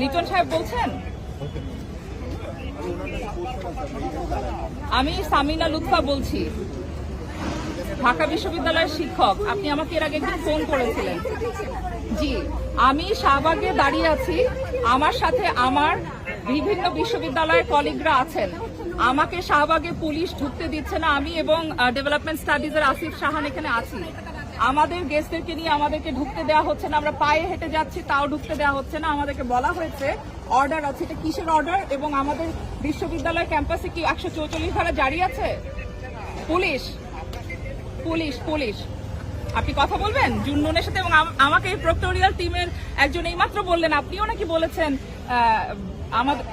লিটন সাহেব বলছেন? আমি সামিনা লুৎফা বলছি। ঢাকা বিশ্ববিদ্যালয়ের শিক্ষক, আপনি আমাকে এর আগে একদিন ফোন করেছিলেন। জি, আমি শাহবাগে দাঁড়িয়ে আছি। আমার সাথে আমার বিভিন্ন বিশ্ববিদ্যালয়ের কলিগরা আছেন। আমাকে শাহবাগে পুলিশ ঢুকতে দিচ্ছে না আমি এবং ডেভেলপমেন্ট স্টাডিজের আসিফ সাহান এখানে আছি। আমাদের গেস্টদেরকে নিয়ে আমাদেরকে ঢুকতে দেওয়া হচ্ছে না, আমরা পায়ে হেঁটে যাচ্ছি, তাও ঢুকতে দেওয়া হচ্ছে না। আমাদেরকে বলা হয়েছে অর্ডার আছে, এটা কিসের অর্ডার এবং আমাদের বিশ্ববিদ্যালয় ক্যাম্পাসে কি একশো চৌচল্লিশ ধারা জারি আছে? Police police police. আপনি কথা বলবেন? জুন্নুনের সাথে এবং আমাকে এই প্রক্টোরিয়াল টিমের একজন এইমাত্র বললেন, আপনিও নাকি বলেছেন আমাদের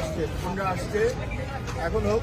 আসছে আসছে। এখন হোক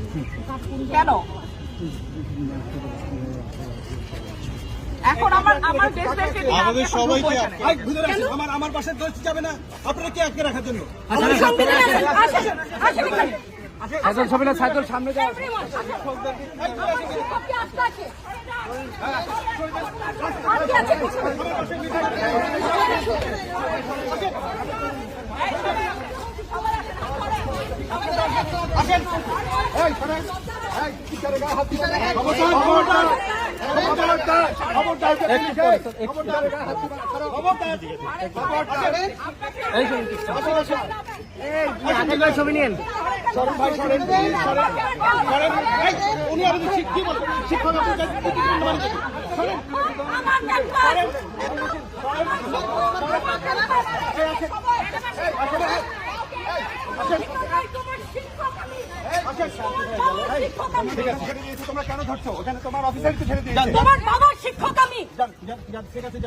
কেন? এখন আমার আমার দেশদেরকে আমাদের সবাইকে ঢুকবো এখানে। ভাই, ভিতরে আসেন। আমার আমার পাশে তো যাবে না। আপনারা কে আটকে রাখার জন্য? সাইকেল ছবি না সাইকেল সামনে যাও। ছবি নিন উনি শিক্ষক তোমরা কেন ধরছো ওখানে তোমার অফিসারকে ছেড়ে দিয়েছে তোমার বাবার শিক্ষক আমি ঠিক আছে